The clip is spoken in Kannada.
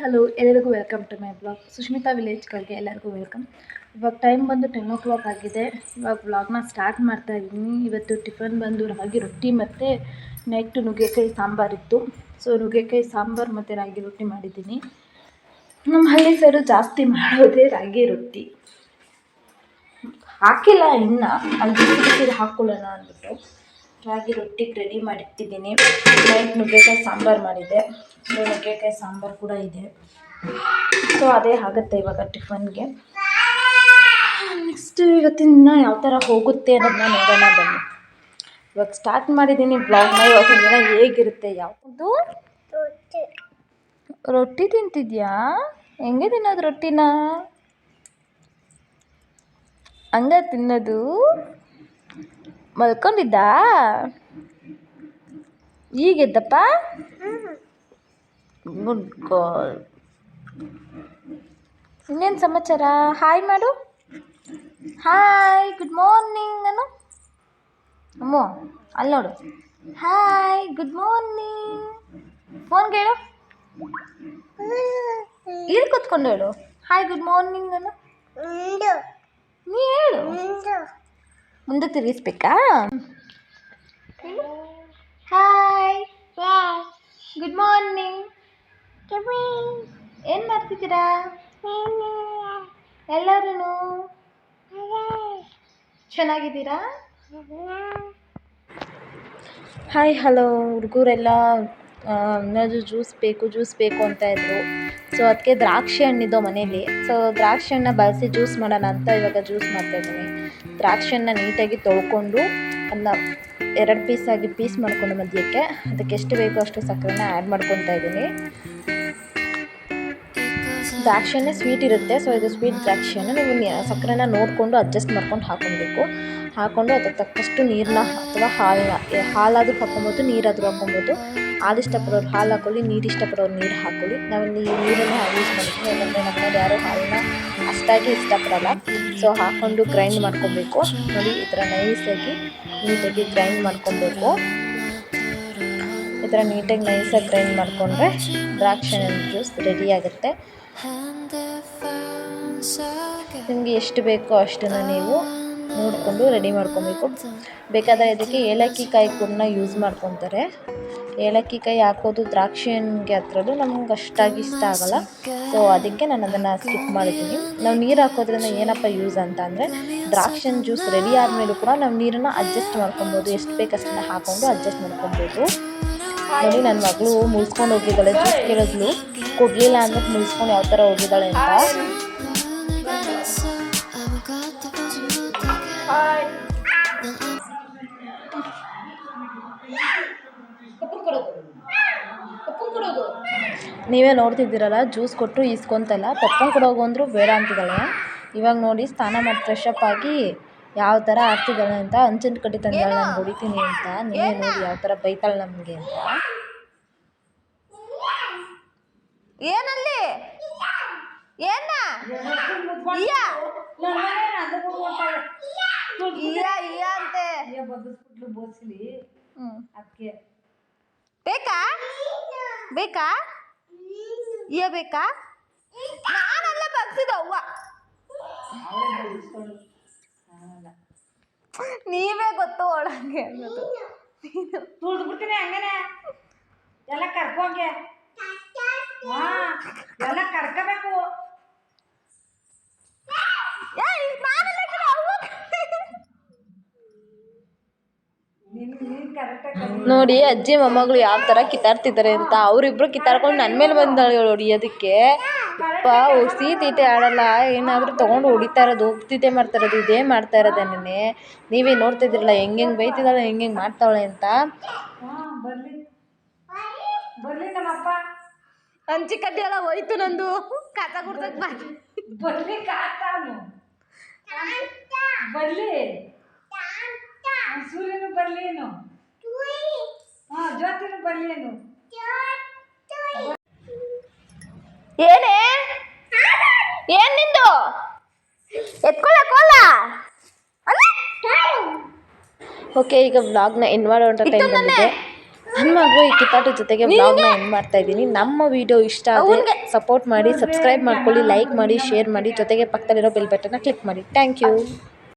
ಹಲೋ ಎಲ್ಲರಿಗೂ welcome to my blog Sushmita ವಿಲೇಜ್ಗಳಿಗೆ ಎಲ್ಲರಿಗೂ ವೆಲ್ಕಮ್ ಇವಾಗ ಟೈಮ್ ಬಂದು ಟೆನ್ ಓ ಕ್ಲಾಕ್ ಆಗಿದೆ. ಇವಾಗ ಬ್ಲಾಗ್ನ ಸ್ಟಾರ್ಟ್ ಮಾಡ್ತಾ ಇದ್ದೀನಿ. ಇವತ್ತು ಟಿಫನ್ ಬಂದು ರಾಗಿ, ರೊಟ್ಟಿ ಮತ್ತು ನೈಟು ನುಗ್ಗೆಕಾಯಿ ಸಾಂಬಾರಿತ್ತು ಸೊ ನುಗ್ಗೆಕಾಯಿ ಸಾಂಬಾರು ಮತ್ತು ರಾಗಿ, ರೊಟ್ಟಿ ಮಾಡಿದ್ದೀನಿ. ನಮ್ಮ ಹಳ್ಳಿ ಸೈಡು ಜಾಸ್ತಿ ಮಾಡೋದೇ ರಾಗಿ, ರೊಟ್ಟಿ. ಹಾಕಿಲ್ಲ ಇನ್ನು. ಅಲ್ಲಿ ಹಾಕ್ಕೊಳ್ಳೋಣ ಅಂದ್ಬಿಟ್ಟು. ರಾಗಿ ರೊಟ್ಟಿಗೆ ರೆಡಿ ಮಾಡಿಟ್ಟಿದ್ದೀನಿ ನೈಟ್ ನುಗ್ಗೆಕಾಯಿ ಸಾಂಬಾರು ಮಾಡಿದ್ದೆ. ಸೊ ನುಗ್ಗೆಕಾಯಿ ಸಾಂಬಾರು ಕೂಡ ಇದೆ. ಸೊ ಅದೇ ಆಗುತ್ತೆ ಇವಾಗ ಟಿಫನ್ಗೆ ನೆಕ್ಸ್ಟ್ ಇವತ್ತಿನ ದಿನ ಯಾವ ಥರ ಹೋಗುತ್ತೆ ಅನ್ನೋದನ್ನ ನೋಡೋಣ ಬನ್ನಿ. ಇವಾಗ ಸ್ಟಾರ್ಟ್ ಮಾಡಿದ್ದೀನಿ ಬ್ಲಾಗ್ನ ಇವತ್ತಿನ ದಿನ ಹೇಗಿರುತ್ತೆ ಯಾವುದು? ರೊಟ್ಟಿ ತಿಂತಿದ್ಯಾ? ಹೆಂಗೆ ತಿನ್ನೋದು ರೊಟ್ಟಿನ? ಹಂಗ ತಿನ್ನೋದು? ಮಲ್ಕೊಂಡಿದ್ದಾ? ಈಗೆದ್ದಪ್ಪ? ಗುಡ್ ಗಾಲ್ ಇನ್ನೇನು ಸಮಾಚಾರ? ಹಾಯ್ ಮಾಡು. ಹಾಯ್ ಗುಡ್ ಮಾರ್ನಿಂಗ್ ಅನು ಅಮ್ಮೋ ಅಲ್ಲಿ ನೋಡು. ಹಾಯ್ ಗುಡ್ ಮಾರ್ನಿಂಗ್ ಫೋನ್ ಕೇಳು. ಇಲ್ಲಿ ಕೂತ್ಕೊಂಡು ಹೇಳು. ಹಾಯ್ ಗುಡ್ ಮಾರ್ನಿಂಗ್ ಅನು ನೀ ಹೇಳು. ಮುಂದೆ ತಿರುಗಿಸ್ಬೇಕಾ? ಹಾಯ್ ಗುಡ್ ಮಾರ್ನಿಂಗ್ ಏನು ಮಾಡ್ತಿದ್ದೀರಾ? ಎಲ್ಲರೂ ಚೆನ್ನಾಗಿದ್ದೀರಾ? ಹಾಯ್ ಹಲೋ ಹುಡುಗರೆಲ್ಲ ಏನಾದರೂ ಜ್ಯೂಸ್ ಬೇಕು ಜ್ಯೂಸ್ ಬೇಕು ಅಂತ ಇದ್ರು. ಸೊ ಅದಕ್ಕೆ ದ್ರಾಕ್ಷಿ ಹಣ್ಣಿದ್ದು ಮನೇಲಿ. ಸೊ ದ್ರಾಕ್ಷಿ ಹಣ್ಣ ಬಳಸಿ ಜ್ಯೂಸ್ ಮಾಡೋಣ ಅಂತ ಇವಾಗ ಜ್ಯೂಸ್ ಮಾಡ್ತಾಯಿದ್ದೀನಿ ದ್ರಾಕ್ಷಿ ಹಣ್ಣನ್ನ ನೀಟಾಗಿ ತೊಳ್ಕೊಂಡು ಅದನ್ನ ಎರಡು ಪೀಸಾಗಿ ಪೀಸ್ ಮಾಡ್ಕೊಂಡು ಮಧ್ಯಕ್ಕೆ ಅದಕ್ಕೆ ಎಷ್ಟು ಬೇಕೋ ಅಷ್ಟು ಸಕ್ಕರೆನ ಆ್ಯಡ್ ಮಾಡ್ಕೊತಾ ಇದ್ದೀನಿ. ದ್ರಾಕ್ಷಿ ಹಣ್ಣೆ ಸ್ವೀಟ್ ಇರುತ್ತೆ. ಸೊ ಇದು ಸ್ವೀಟ್ ದ್ರಾಕ್ಷಿಯನ್ನು ನೀವು ಸಕ್ಕರೆನ ನೋಡಿಕೊಂಡು ಅಡ್ಜಸ್ಟ್ ಮಾಡ್ಕೊಂಡು ಹಾಕೊಬೇಕು. ಹಾಕ್ಕೊಂಡು ಅದಕ್ಕೆ ತಕ್ಕಷ್ಟು ನೀರನ್ನ ಅಥವಾ ಹಾಲನ್ನ ಹಾಲಾದರೂ ಹಾಕೊಬೋದು, ನೀರಾದರೂ ಹಾಕೊಬೋದು. ಹಾಲು ಇಷ್ಟಪಡೋರು ಹಾಲು ಹಾಕೊಳ್ಳಿ ನೀರು ಇಷ್ಟಪಡೋರು ನೀರು ಹಾಕೊಳ್ಳಿ. ನಾವು ನೀ- ನೀರನ್ನು ಯೂಸ್ ಮಾಡ್ತೀವಿ. ಯಾಕಂದರೆ ನಮ್ಮ ಯಾರೂ ಹಾಲನ್ನ ಅಷ್ಟಾಗಿ ಇಷ್ಟಪಡಲ್ಲ. ಸೊ ಹಾಕ್ಕೊಂಡು ಗ್ರೈಂಡ್ ಮಾಡ್ಕೊಬೇಕು. ನೋಡಿ, ಈ ಥರ ನೈಸಾಗಿ ನೀಟಾಗಿ ಗ್ರೈಂಡ್ ಮಾಡ್ಕೊಬೇಕು. ಈ ಥರ ನೀಟಾಗಿ ನೈಸಾಗಿ ಗ್ರೈಂಡ್ ಮಾಡಿಕೊಂಡ್ರೆ ದ್ರಾಕ್ಷಿ ಜ್ಯೂಸ್ ರೆಡಿ ಆಗುತ್ತೆ. ನಿಮಗೆ ಎಷ್ಟು ಬೇಕೋ ಅಷ್ಟನ್ನು ನೀವು ನೋಡಿಕೊಂಡು ರೆಡಿ ಮಾಡ್ಕೊಬೇಕು. ಬೇಕಾದರೆ ಇದಕ್ಕೆ ಏಲಕ್ಕಿ ಕಾಯಿ ಕೂಡ ಯೂಸ್ ಮಾಡ್ಕೊತಾರೆ. ಏಲಕ್ಕಿ ಕಾಯಿ ಹಾಕೋದು ದ್ರಾಕ್ಷಿ ಹಣ್ಣಿಗೆ ಹತ್ರದ್ದು ನಮ್ಗೆ ಅಷ್ಟಾಗಿ ಇಷ್ಟ ಆಗಲ್ಲ. ಸೊ ಅದಕ್ಕೆ ನಾನು ಅದನ್ನು ಸ್ಕಿಪ್ ಮಾಡಿದ್ದೀನಿ ನಾವು ನೀರು ಹಾಕೋದ್ರಿಂದ ಏನಪ್ಪ ಯೂಸ್ ಅಂತ ಅಂದರೆ ದ್ರಾಕ್ಷಿ ಹಣ್ಣು ಜ್ಯೂಸ್ ರೆಡಿ ಆದಮೇಲೂ ಕೂಡ ನಾವು ನೀರನ್ನು ಅಡ್ಜಸ್ಟ್ ಮಾಡ್ಕೊಬೋದು. ಎಷ್ಟು ಬೇಕು ಅಷ್ಟನ್ನು ಹಾಕ್ಕೊಂಡು ಅಡ್ಜಸ್ಟ್ ಮಾಡ್ಕೊಬೋದು. ನೋಡಿ ನನ್ನ ಮಗಳು ಮುಳ್ಸ್ಕೊಂಡು ಹೋಗಿದ್ದಾಳೆ ಕೇಳಿದ್ಲು. ಕೊಡಲಿಲ್ಲ ಅಂದ್ರೆ ಮುಳ್ಸ್ಕೊಂಡು ಯಾವ ಥರ ಹೋಗಿದ್ದಾಳೆ ಅಂತ. ನೀವೇ ನೋಡ್ತಿದ್ದೀರಲ್ಲ ಜ್ಯೂಸ್ ಕೊಟ್ಟು ಈಸ್ಕೊಂತಲ್ಲ. ಪಪ್ಕೊಂಡ್ ಕೊಡೋಗು ಅಂದರು ಬೇಡ ಅಂತಿದ್ದಾಳೆ. ಇವಾಗ ನೋಡಿ ಸ್ನಾನ ಮಾಡಿ ಫ್ರೆಶ್ ಅಪ್ ಆಗಿ ಯಾವ ಥರ ಆಗ್ತಿದ್ದಾಳೆ ಅಂತ ಹಂಚಿನ ಕಡೆ ತಂದಾಳೆ ನಾನು ಹೊಡಿತೀನಿ ಅಂತ ನೀವೇ ನೋಡಿ ಯಾವ ಥರ ಬೈತಾಳೆ ನಮಗೆ ಅಂತ. ಏನಲ್ಲಿ? ಏನ? ಅಂತೆ. ಬೇಕಾ? ಬೇಕಾ? ಇಯ್ಯ ಬೇಕಾ? ನಾನೆಲ್ಲ ಬಗ್ಸಿದ ಅವ್ವ. ನೀವೇ ಗೊತ್ತು ಒಳಗೆ ಅನ್ನೋದು. ತುಳ್ದು ಬಿಡ್ತೀನಿ ಹಂಗನೆ. ಎಲ್ಲ ಕರ್ಕೋಂಗೆ. ಹಾ ಎಲ್ಲ ಕರ್ಕೋಬೇಕು. ನೋಡಿ ಅಜ್ಜಿ ಮೊಮ್ಮಗಳು ಯಾವ ತರ ಕಿತ್ತಾಡ್ತಿದ್ದಾರೆ ಅಂತ ಅವ್ರಿಬ್ರು ಕಿತ್ತಾಡ್ಕೊಂಡು ನನ್ನ ಮೇಲೆ ಬಂದಾಳೆ ಹೊಡಿಯೋದಕ್ಕೆ ಅಪ್ಪ ಹೊಸಿ ತೀಟೆ ಆಡಲ್ಲ. ಏನಾದರೂ ತೊಗೊಂಡು ಹೊಡಿತಾ ಇರೋದು ಹೋಗ್ತಿದ್ದೆ ಮಾಡ್ತಾ ಇರೋದು ಇದೇ ಮಾಡ್ತಾ ಇರೋದು ನಿನ್ನೆ ನೀವೇ ನೋಡ್ತಿದ್ರಲ್ಲ ಹೆಂಗೆ ಹೆಂಗೆ ಬೈತಿದ್ದಾಳೆ ಹೆಂಗೆ ಹೆಂಗೆ ಮಾಡ್ತಾವಳೆ ಅಂತ. ಹಾಂ ಬರಲಿ. ಬರಲಿ ನಮ್ಮಪ್ಪ ಹಂಚಿ ಕಡ್ಡಿ ಎಲ್ಲ ಹೋಯ್ತು ನಂದು. ಕಾತ ಗುಡ್ಸಕ್ ಬಾ. ಬರಲಿ ಕಾತಾನು. ಬರಲಿ. ಸೂರ್ಯನು ಬರಲೇನು ಹಾಂ ಜ್ಯೋತಿನು ಬರಲೇನು ಏನೇ? ಏನ್ ನಿಂದು? ಎತ್ಕೊಳ್ಳೋಕೋಲ್ಲ ಓಕೆ ಈಗ ವ್ಲಾಗ್ನ ಎಂಡ್ ಮಾಡೋ ಟೈಮ್ ಬಂದಿದೆ. ನನ್ನ ಮಗು ಈ ಕಿತ್ತಾಟದ ಜೊತೆಗೆ ಬ್ಲಾಗ್ನ ಎಂಡ್ ಮಾಡ್ತಾ ಇದ್ದೀನಿ. ನಮ್ಮ ವಿಡಿಯೋ ಇಷ್ಟ ಆದರೆ ಸಪೋರ್ಟ್ ಮಾಡಿ ಸಬ್ಸ್ಕ್ರೈಬ್ ಮಾಡ್ಕೊಳ್ಳಿ ಲೈಕ್ ಮಾಡಿ ಶೇರ್ ಮಾಡಿ ಜೊತೆಗೆ ಪಕ್ಕದಲ್ಲಿರೋ ಬೆಲ್ ಬಟನ್ನ ಕ್ಲಿಕ್ ಮಾಡಿ. Thank you